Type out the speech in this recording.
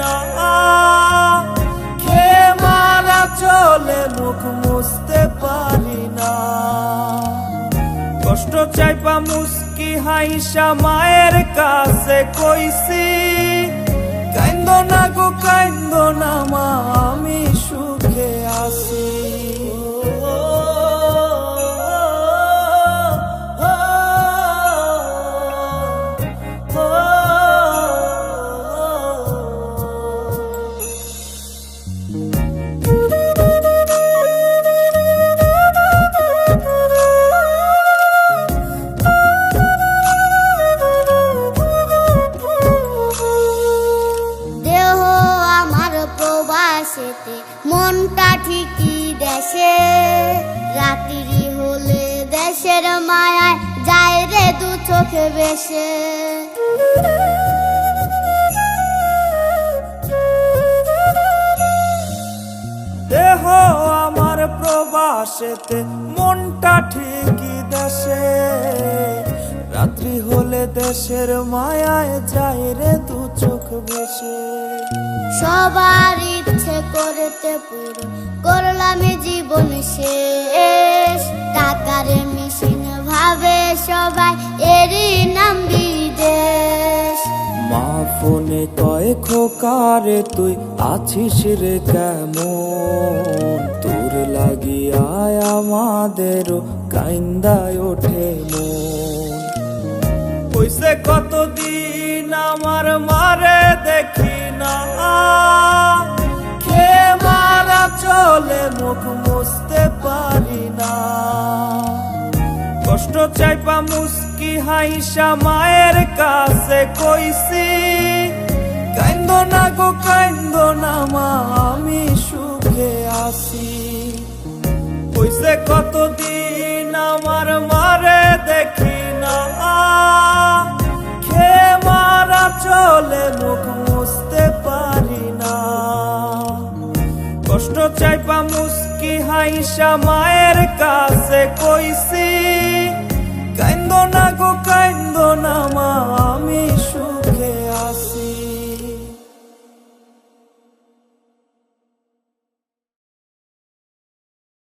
না। খে মারা চলে মুখ মুছতে পারি না। কষ্ট চাইপা মুস্কি হাইসা মায়ের কাছে কইছি, কাইন্দ না গো, কাইন্দ না মা প্রবাসেতে মনটা ঠিকই দেশে রাত্রি হলে দেশের মায়ায় যায় রে দু চোখে বেশে। প্রবাসেতে মনটা ঠিকই দেশে। রাত্রি হলে দেশের মায়ায় যায় রে দু চোখ বেশে সবার ইচ্ছে করতে পুরো করলাম জীবন শেষ। টাকার মেশিন ভাবে সবাই এরই নাম বিদেশ। মা ফোনে কয় খোকারে তুই আছিস রে কেমন? আমাদেরও কাইন্দায় ওঠে মন। কইছে, কতদিন আমার মারে দেখি না। খে মারা চলে মুখ মুছতে পারি না। কষ্ট চাইপা মুস্কি হাইসা মায়ের কাছে কইছি, কাইন্দ না গো, কাইন্দ না মা, আমি সুখে আছি। কইছে কতদিন আমার মারে দেখি না। খে মারা চলে মুখ মুছতে পারি না। কষ্ট চাইপা মুস্কি হাইসা মায়ের কাছে কইছি, কাইন্দ না গো, কাইন্দ না মা, আমি